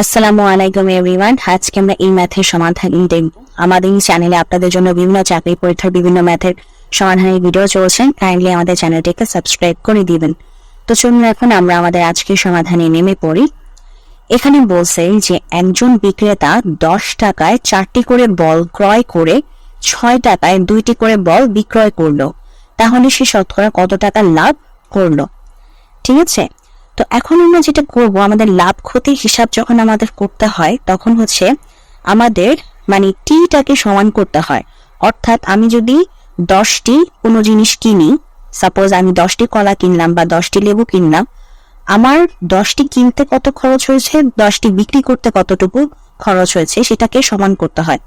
আসসালামু আলাইকুম এভরিওয়ান আজকে আমরা এই ম্যাথের সমাধান দেখব আমাদের এই চ্যানেলে আপনাদের জন্য বিভিন্ন চাকরি পরীক্ষার বিভিন্ন ম্যাথের সমাধানের ভিডিও চলছে। কাইন্ডলি আমাদের চ্যানেলটিকে সাবস্ক্রাইব করে দিবেন। তো চলুন এখন আমরা আমাদের আজকের সমাধানে নেমে পড়ি। এখানে বলছে যে, একজন বিক্রেতা দশ টাকায় চারটি করে বল ক্রয় করে ছয় টাকায় দুইটি করে বল বিক্রয় করল। তাহলে সে শতকরা কত টাকা লাভ করল? ঠিক আছে? তো এখন আমরা যেটা করব, আমাদের লাভ ক্ষতির হিসাব যখন আমাদের করতে হয়, তখন হচ্ছে আমাদের মানে টিটাকে সমান করতে হয়। অর্থাৎ আমি যদি দশটি কোনো জিনিস কিনি সাপোজ আমি দশটি কলা কিনলাম বা দশটি লেবু কিনলাম, আমার দশটি কিনতে কত খরচ হয়েছে, দশটি বিক্রি করতে কতটুকু খরচ হয়েছে, সেটাকে সমান করতে হয়।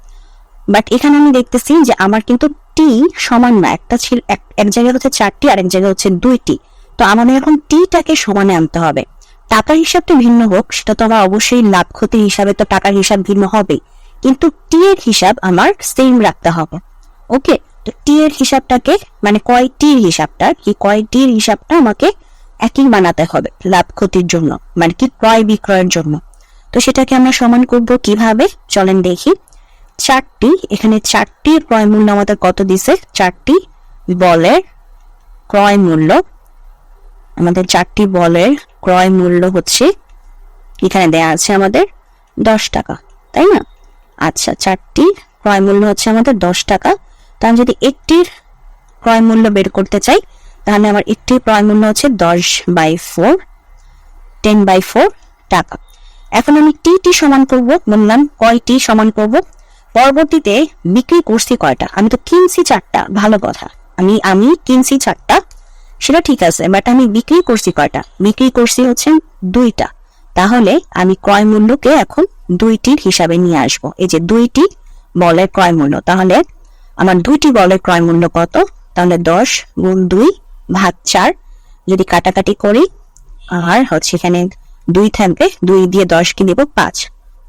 বাট এখানে আমি দেখতেছি যে আমার কিন্তু টি সমান না, একটা ছিল এক- জায়গায় হচ্ছে চারটি আর এক জায়গায় হচ্ছে দুইটি। তো আমাদের এখন টিটাকে সমানে আনতে হবে। টাকার হিসাবটা ভিন্ন হোক, সেটা তো আমার অবশ্যই লাভ ক্ষতির হিসাবে তো টাকার হিসাব ভিন্ন হবে কিন্তু টি এর হিসাব আমার সেম রাখতে হবে। ওকে তো টি এর হিসাবটাকে মানে কয়টির হিসাবটা কি কয়টির হিসাবটা আমাকে একই বানাতে হবে লাভ ক্ষতির জন্য মানে কি ক্রয় বিক্রয়ের জন্য। তো সেটাকে আমরা সমান করব কীভাবে? চলেন দেখি। চারটি, এখানে চারটির ক্রয় মূল্য আমাদের কত দিছে? চারটি বলের ক্রয় মূল্য আমাদের চারটি বলের ক্রয় মূল্য হচ্ছে এখানে দেয়া আছে আমাদের দশ টাকা, তাই না? আচ্ছা চারটি ক্রয় মূল্য হচ্ছে আমাদের দশ টাকা। তো আমি যদি একটির ক্রয় মূল্য বের করতে চাই, তাহলে আমার একটির ক্রয় মূল্য হচ্ছে দশ by four, ten by four টাকা। এখন আমি টি টি সমান করব, বললাম কয়টি সমান করব? পরবর্তীতে বিক্রি করছি কয়টা? আমি তো কিনছি চারটা, ভালো কথা। আমি আমি কিনছি চারটা সেটা ঠিক আছে বাট আমি বিক্রি করছি কয়টা? বিক্রি করছি হচ্ছে দুইটা। তাহলে আমি ক্রয় মূল্যকে এখন দুইটির হিসাবে নিয়ে আসব। এই যে দুইটি বলের ক্রয় মূল্য, তাহলে আমার দুইটি বলের ক্রয় মূল্য কত? তাহলে দশ গুণ দুই ভাগ চার, যদি কাটাকাটি করি, আর হচ্ছে এখানে দুই থাকবে দুই দিয়ে দশকে দেব? পাঁচ।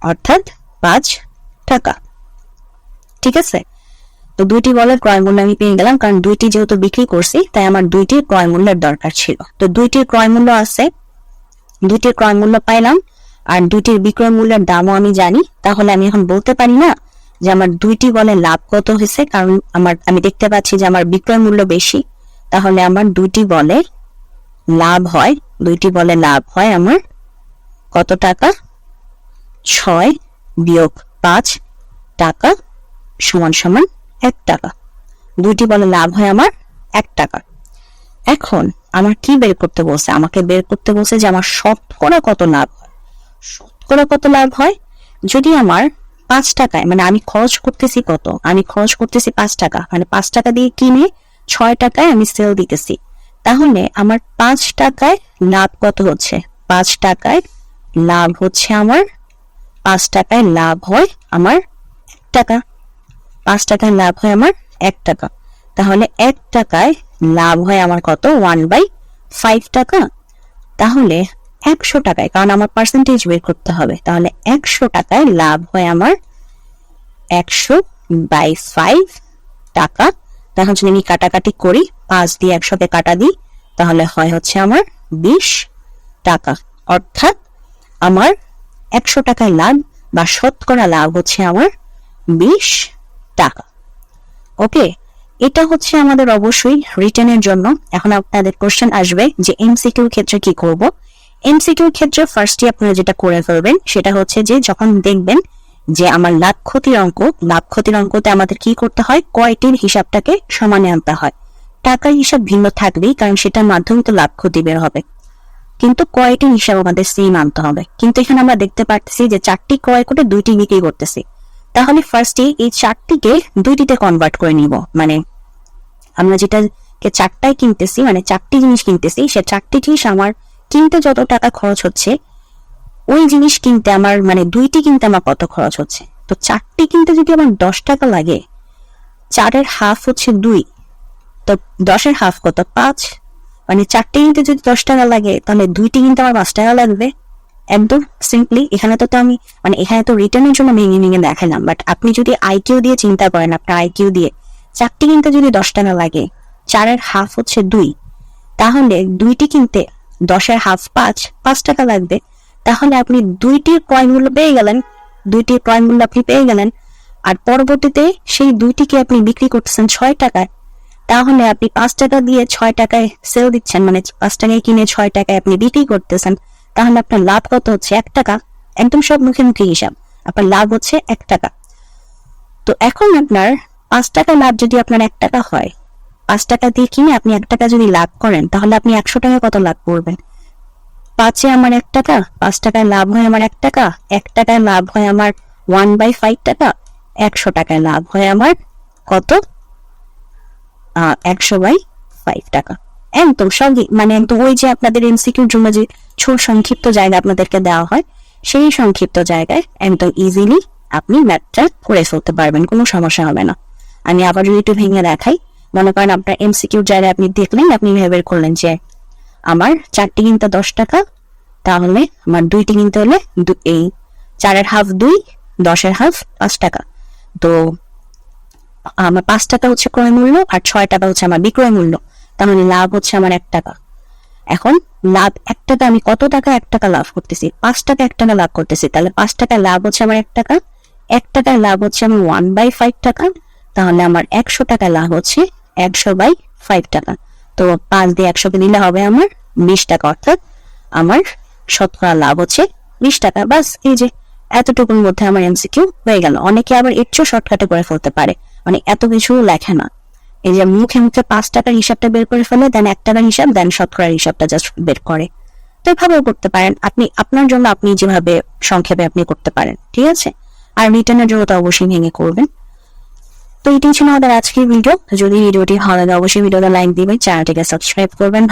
অর্থাৎ পাঁচ টাকা। ঠিক আছে? তো দুইটি বলের ক্রয় মূল্য আমি পেয়ে গেলাম, কারণ দুইটি যেহেতু বিক্রি করছি, তাই আমার দুইটির ক্রয় মূল্যের দরকার ছিল। তো দুইটির ক্রয় মূল্য আছে, দুইটির ক্রয় মূল্য পাইলাম, আর দুইটির বিক্রয় মূল্যের দামও আমি জানি। তাহলে আমি এখন বলতে পারি না যে আমার দুইটি বলে লাভ কত হয়েছে, কারণ আমার, আমি দেখতে পাচ্ছি যে আমার বিক্রয় মূল্য বেশি। তাহলে আমার দুইটি বলে লাভ হয়, দুইটি বলে লাভ হয় আমার কত টাকা? ছয় বিয়োগ পাঁচ টাকা সমান সমান এক টাকা। দুইটি বলে লাভ হয় আমার এক টাকা। এখন আমার কি বের করতে বলছে? আমাকে বের করতে বলছে যে আমার শতকরা কত লাভ হয়। শতকরা কত লাভ হয়? যদি আমার পাঁচ টাকায় মানে আমি খরচ করতেছি কত? আমি খরচ করতেছি পাঁচ টাকা। মানে পাঁচ টাকা দিয়ে কিনে ছয় টাকায় আমি সেল দিতেছি। তাহলে আমার পাঁচ টাকায় লাভ কত হচ্ছে? পাঁচ টাকায় লাভ হচ্ছে আমার, পাঁচ টাকায় লাভ হয় আমার টাকা। পাঁচ টাকায় লাভ হয় আমার এক টাকা। তাহলে এক টাকায় লাভ হয় আমার কত? ওয়ান বাই ফাইভ টাকা। তাহলে একশো টাকায়, কারণ আমার পার্সেন্টেজ বের করতে হবে। তাহলে একশো টাকায় লাভ হয় আমার একশো বাই ফাইভ টাকা। তখন যদি আমি কাটাকাটি করি, পাঁচ দিয়ে একশোকে কাটা দিই, তাহলে হয় হচ্ছে আমার বিশ টাকা। অর্থাৎ আমার একশো টাকায় লাভ বা শতকরা লাভ হচ্ছে আমার বিশ টাকা। ওকে, এটা হচ্ছে আমাদের অবশ্যই রিটেনের জন্য। এখন আপনাদের কোশ্চেন আসবে যে এমসিকিউর ক্ষেত্রে কি করব? এমসিকিউর ক্ষেত্রে ফার্স্টে আপনারা যেটা করে ফেলবেন, সেটা হচ্ছে যে যখন দেখবেন যে আমার লাভ ক্ষতির অঙ্ক, লাভ ক্ষতির অঙ্কতে আমাদের কি করতে হয়? কয়টির হিসাবটাকে সমানে আনতে হয়? টাকার হিসাব ভিন্ন থাকবেই, কারণ সেটার মাধ্যমে তো লাভ ক্ষতি বের হবে। কিন্তু কয়টির হিসাব আমাদের সেম আনতে হবে? কিন্তু এখানে আমরা দেখতে পাচ্ছি যে চারটি ক্রয় করে দুইটি বিক্রি করতেছি। তাহলে ফার্স্টে এই চারটিকে দুইটিতে কনভার্ট করে নিব। মানে আমরা যেটাকে চারটায় কিনতেছি মানে চারটি জিনিস কিনতেছি, সে চারটি জিনিস আমার কিনতে যত টাকা খরচ হচ্ছে, ওই জিনিস কিনতে আমার মানে দুইটি কিনতে আমার কত খরচ হচ্ছে? তো চারটি কিনতে যদি আমার দশ টাকা লাগে, চারের হাফ হচ্ছে দুই, তো দশের হাফ কত? পাঁচ। মানে চারটি কিনতে যদি দশ টাকা লাগে, তাহলে দুইটি কিনতে আমার পাঁচ টাকা লাগবে। একদম সিম্পলি এখানে তো তো আমি মানে এখানে তো রিটার্নের জন্য ভেঙে ভেঙে দেখালাম বাট আপনি যদি আইকিউ দিয়ে চিন্তা করেন, আপনার আইকিউ দিয়ে, চারটি কিনতে যদি দশ টাকা লাগে, চারের হাফ হচ্ছে দুই, তাহলে দুইটি কিনতে দশের হাফ পাঁচ পাঁচ টাকা লাগবে। তাহলে আপনি দুইটি কয়েন মূল্য পেয়ে গেলেন, দুইটি কয়েন মূল্য আপনি পেয়ে গেলেন, আর পরবর্তীতে সেই দুইটিকে আপনি বিক্রি করতেছেন ছয় টাকায়, তাহলে আপনি পাঁচ টাকা দিয়ে ছয় টাকায় সেল দিচ্ছেন মানে পাঁচ টাকায় কিনে ছয় টাকায় আপনি বিক্রি করতেছেন। তাহলে আপনার লাভ কত হচ্ছে? এক টাকা? একদম সব মুখে মুখে হিসাব। আপনার লাভ হচ্ছে এক টাকা। তো এখন আপনার পাঁচ টাকা লাভ যদি আপনার এক টাকা হয়, পাঁচ টাকা দিয়ে কিনে আপনি এক টাকা যদি লাভ করেন, তাহলে আপনি একশো টাকা কত লাভ করবেন? পাঁচে আমার এক টাকা, পাঁচ টাকায় লাভ হয় আমার এক টাকা, এক টাকায় লাভ হয় আমার ওয়ান বাই ফাইভ টাকা, একশো টাকায় লাভ হয় আমার কত? একশো বাই ফাইভ টাকা। একদম সঙ্গে মানে একদম ওই যে আপনাদের এমসিকিউর জন্য যে ছোট সংক্ষিপ্ত জায়গা আপনাদেরকে দেওয়া হয়, সেই সংক্ষিপ্ত জায়গায় একদম ইজিলি আপনি ম্যাথটা করে ফেলতে পারবেন, কোনো সমস্যা হবে না। আমি আবার যদি একটু ভেঙে দেখাই, মনে করেন আপনার এমসিকিউর জায়গায় আপনি দেখলেন, আপনি ভেবে করলেন যে আমার চারটি কিনতে দশ টাকা, তাহলে আমার দুইটি কিনতে হলে এই চারের হাফ দুই, দশের হাফ পাঁচ টাকা। তো আমার পাঁচ টাকা হচ্ছে ক্রয় মূল্য আর ছয় টাকা হচ্ছে আমার বিক্রয় মূল্য। তাহলে লাভ হচ্ছে আমার এক টাকা। এখন লাভ এক টাকা, আমি কত টাকা এক টাকা লাভ করতেছি? পাঁচ টাকা এক টাকা লাভ করতেছি। তাহলে পাঁচ টাকা লাভ হচ্ছে আমার এক টাকা, এক টাকার লাভ হচ্ছে আমার ওয়ান বাই ফাইভ টাকা, তাহলে আমার একশো টাকা লাভ হচ্ছে একশো বাই ফাইভ টাকা। তো পাঁচ দিয়ে একশোকে দিলে হবে আমার বিশ টাকা, অর্থাৎ আমার শতকরা লাভ হচ্ছে বিশ টাকা। বাস, এই যে এতটুকুর মধ্যে আমার এমসিকিউ হয়ে গেল। অনেকে আবার একটু শর্টকাটে করে ফেলতে পারে। মানে এত কিছু লেখে না। এই যে মুখে মুখে পাঁচ টাকার হিসাবটা বের করে ফেলে দেন এক টাকার হিসাব দেন শতকরার হিসাবটা জাস্ট বের করে। তো এভাবেও করতে পারেন। আপনি, আপনার জন্য আপনি যেভাবে সংক্ষেপে আপনি করতে পারেন, ঠিক আছে? আর রিটার্নের জন্য তো অবশ্যই ভেঙে করবেন তো এটাই ছিল আমাদের আজকের ভিডিও যদি ভিডিওটি ভালো লাগে, অবশ্যই ভিডিওটা লাইক দিবেন চ্যানেলটিকে সাবস্ক্রাইব করবেন।